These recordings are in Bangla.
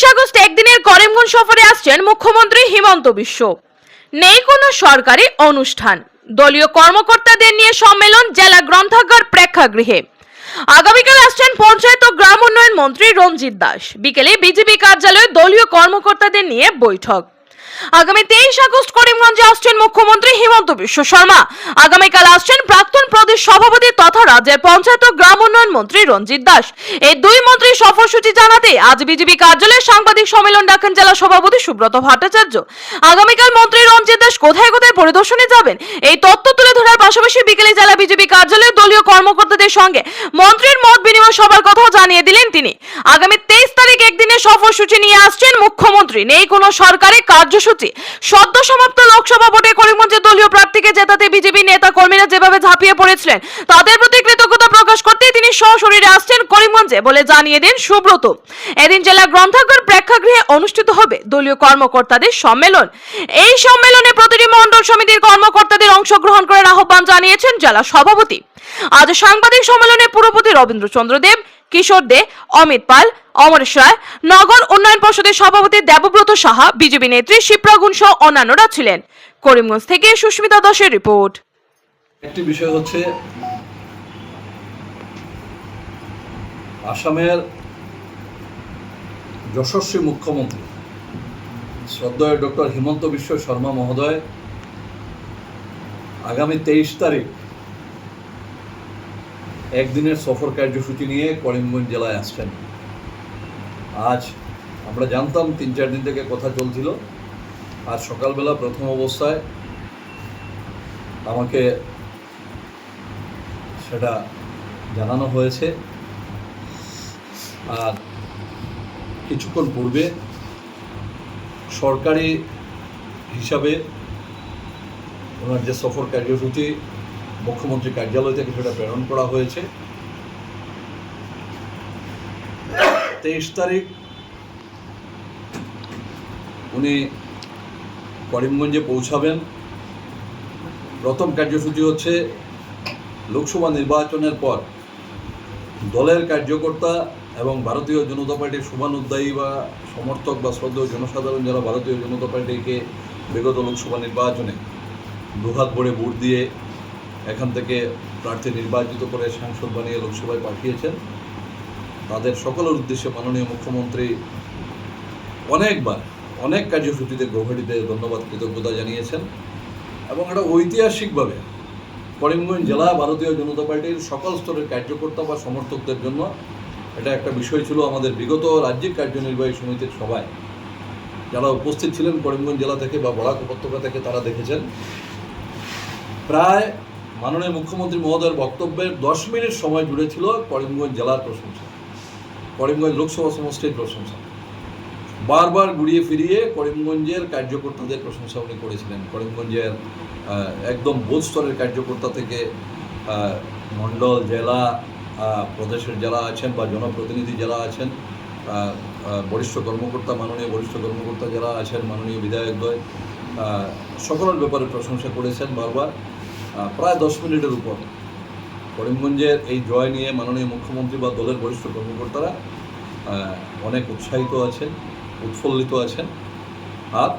তেইশ আগস্ট একদিনের করিমগঞ্জ সফরে আসছেন মুখ্যমন্ত্রী হিমন্ত বিশ্ব। নেই কোনো সরকারি অনুষ্ঠান। দলীয় কর্মকর্তাদের নিয়ে সম্মেলন জেলা গ্রন্থাগার প্রেক্ষাগৃহে। আগামীকাল আসছেন পঞ্চায়েত ও গ্রাম উন্নয়ন মন্ত্রী রঞ্জিত দাস। বিকেলে বিজেপি কার্যালয়ে দলীয় কর্মকর্তাদের নিয়ে বৈঠক। আগামী তেইশ আগস্ট করিমগঞ্জে আসছেন মুখ্যমন্ত্রী হিমন্ত বিশ্ব শর্মা। আগামীকাল আসছেন প্রাক্তন প্রদেশ সভাপতি তথা রাজ্যের পঞ্চায়েত গ্রাম উন্নয়ন মন্ত্রী রঞ্জিত দাস। এই দুই মন্ত্রী সফরসূচি জানাতে আজ বিজেপি কার্যালয়ে সাংবাদিক সম্মেলন ডাকেন জেলা সভাপতি সুব্রত ভট্টাচার্য। আগামীকাল মন্ত্রী রঞ্জিত দাস কোথায় কোথায় পরিদর্শনে যাবেন? এই তথ্য তুলে ধরার পাশাপাশি বিকেলে জেলা বিজেপি কার্যালয়ে দলীয় কর্মকর্তাদের সঙ্গে মন্ত্রীর মত বিনিময় সভার কথাও জানিয়ে দিলেন তিনি। আগামী তেইশ তারিখ একদিনের সফরসূচি নিয়ে আসছেন মুখ্যমন্ত্রী। নেই কোনো সরকারি কার্যসূচি সদ্য সমাপ্ত লোকসভা ভোটে করিমগঞ্জে দলীয় প্রার্থীকে জেতাতে বিজেপি নেতা কর্মীরা যেভাবে ঝাঁপিয়ে পড়েছিলেন, তাদের প্রতি কৃতজ্ঞতা প্রকাশ করতে তিনি সশরীরে আসছেন করিমগঞ্জে বলে জানিয়ে দেন সুব্রত। এদিন জেলা গ্রন্থাগার প্রেক্ষাগৃহে অনুষ্ঠিত হবে দলীয় কর্মকর্তাদের সম্মেলন। এই সম্মেলনে প্রতিটি মণ্ডল সমিতির কর্মকর্তাদের অংশগ্রহণ করার আহ্বান জানিয়েছেন জেলা সভাপতি। আজ সাংবাদিক সম্মেলনে পুরপতি দেব, কিশোর দে, অমিত পাল অমরেশ রায় নগর উন্নয়ন পর্ষদের সভাপতি দেবব্রত সাহা, বিজেপি নেত্রী শিপ্রাগুন সহ অন্যান্যরা ছিলেন। করিমগঞ্জ থেকে সুস্মিতা দাসের রিপোর্ট। একটি বিষয় হচ্ছে, আসামের যশস্বী মুখ্যমন্ত্রী শ্রদ্ধেয় ডক্টর হিমন্ত বিশ্ব শর্মা মহোদয় আগামী তেইশ তারিখ একদিনের সফর কার্যসূচি নিয়ে করিমগঞ্জ জেলায় আসছেন। আজ আমরা জানতাম তিন চার দিন থেকে কথা চলছিল। আজ সকালবেলা প্রথম অবস্থায় আমাকে সেটা জানানো হয়েছে। আর কিছুক্ষণ পূর্বে সরকারি হিসাবে ওনার যে সফর কার্যসূচি মুখ্যমন্ত্রী কার্যালয় থেকে সেটা প্রেরণ করা হয়েছে। তেইশ তারিখ উনি করিমগঞ্জে পৌঁছাবেন। প্রথম কার্যসূচি হচ্ছে লোকসভা নির্বাচনের পর দলের কার্যকর্তা এবং ভারতীয় জনতা পার্টির শুভানুদ্দায়ী বা সমর্থক বা শ্রদ্ধেয় জনসাধারণ যারা ভারতীয় জনতা পার্টিকে বিগত লোকসভা নির্বাচনে দুহাত ভরে ভোট দিয়ে এখান থেকে প্রার্থী নির্বাচিত করে সাংসদ বানিয়ে লোকসভায় পাঠিয়েছেন। তাদের সকলের উদ্দেশ্যে মাননীয় মুখ্যমন্ত্রী অনেকবার অনেক কার্যসূচিতে গৌহাটিতে ধন্যবাদ, কৃতজ্ঞতা জানিয়েছেন এবং এটা ঐতিহাসিকভাবে করিমগঞ্জ জেলা ভারতীয় জনতা পার্টির সকল স্তরের কার্যকর্তা বা সমর্থকদের জন্য এটা একটা বিষয় ছিল আমাদের বিগত রাজ্যিক কার্যনির্বাহী সমিতির সভায়। যারা উপস্থিত ছিলেন করিমগঞ্জ জেলা থেকে বা বরাক উপত্যকা থেকে তারা দেখেছেন। প্রায় মাননীয় মুখ্যমন্ত্রী মহোদয়ের বক্তব্যের দশ মিনিট সময় জুড়ে ছিল করিমগঞ্জ জেলার প্রশংসা। করিমগঞ্জ লোকসভা সমষ্টির প্রশংসা। বারবার ঘুরিয়ে ফিরিয়ে করিমগঞ্জের কার্যকর্তাদের প্রশংসা উনি করেছিলেন। করিমগঞ্জের একদম বুথ স্তরের কার্যকর্তা থেকে মণ্ডল, জেলা প্রদেশের যারা আছেন বা জনপ্রতিনিধি যারা আছেন বরিষ্ঠ কর্মকর্তা, মাননীয় বরিষ্ঠ কর্মকর্তা যারা আছেন, মাননীয় বিধায়কদ্বয় সকলের ব্যাপারে প্রশংসা করেছেন বারবার। প্রায় দশ মিনিটের উপর করিমগঞ্জের এই জয় নিয়ে মাননীয় মুখ্যমন্ত্রী বা দলের বরিষ্ঠ কর্মকর্তারা অনেক উৎসাহিত আছেন, উৎফুল্লিত আছেন। আর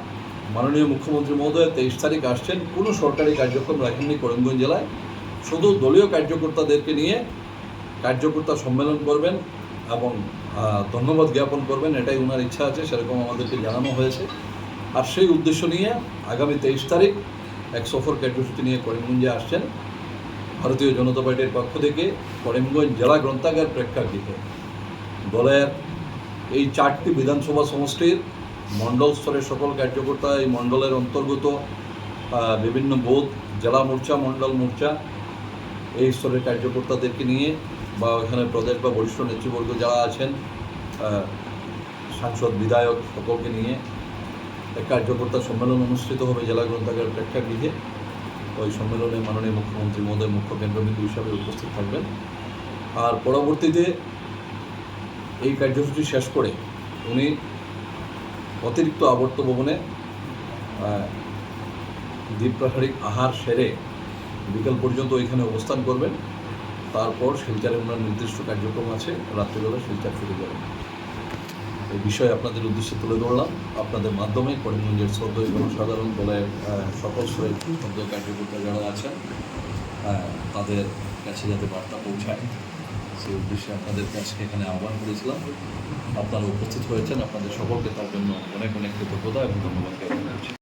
মাননীয় মুখ্যমন্ত্রী মহোদয় তেইশ তারিখ আসছেন, কোনো সরকারি কার্যক্রম রাখেননি করিমগঞ্জ জেলায়। শুধু দলীয় কার্যকর্তাদেরকে নিয়ে কার্যকর্তা সম্মেলন করবেন এবং ধন্যবাদ জ্ঞাপন করবেন, এটাই ওনার ইচ্ছা আছে, সেরকম আমাদেরকে জানানো হয়েছে। আর সেই উদ্দেশ্য নিয়ে আগামী তেইশ তারিখ এক সফর কার্যসূচি নিয়ে করিমগঞ্জে আসছেন ভারতীয় জনতা পার্টির পক্ষ থেকে করিমগঞ্জ জেলা গ্রন্থাগার প্রেক্ষাগৃহে। দলের এই চারটি বিধানসভা সমষ্টির মণ্ডল স্তরের সকল কার্যকর্তা এই মণ্ডলের অন্তর্গত বিভিন্ন বোধ জেলা মোর্চা, মণ্ডল মোর্চা এই স্তরের কার্যকর্তাদেরকে নিয়ে বা এখানে প্রদেশ বা বরিষ্ঠ নেতৃবর্গ যারা আছেন সাংসদ, বিধায়ক সকলকে নিয়ে এক কার্যকর্তা সম্মেলন অনুষ্ঠিত হবে জেলা গ্রন্থাগার প্রেক্ষাগৃহে। ওই সম্মেলনে মাননীয় মুখ্যমন্ত্রী মহোদয় মুখ্য কেন্দ্রবিন্দু হিসাবে উপস্থিত থাকবেন। আর পরবর্তীতে এই কার্যসূচি শেষ করে উনি অতিরিক্ত আবর্ত ভবনে আহ, দ্বীপ্রাহারিক আহার সেরে বিকেল পর্যন্ত ওইখানে অবস্থান করবেন। তারপর শিলচারে ওনার নির্দিষ্ট কার্যক্রম আছে রাত্রিবেলা শিলচার ফিরে যাবেন। এই বিষয়ে আপনাদের উদ্দেশ্যে তুলে ধরলাম। আপনাদের মাধ্যমে করিমগঞ্জের শ্রদ্ধ এবং সাধারণ দলের সকল শ্রদ্ধ কার্যকর্তা যারা আছেন তাদের কাছে যাতে বার্তা পৌঁছায়। সেই উদ্দেশ্যে আপনাদের কাছে এখানে আহ্বান করেছিলাম। আপনারা উপস্থিত হয়েছেন। আপনাদের সকলকে তার জন্য অনেক অনেক কৃতজ্ঞতা এবং ধন্যবাদ জ্ঞাপন করছি।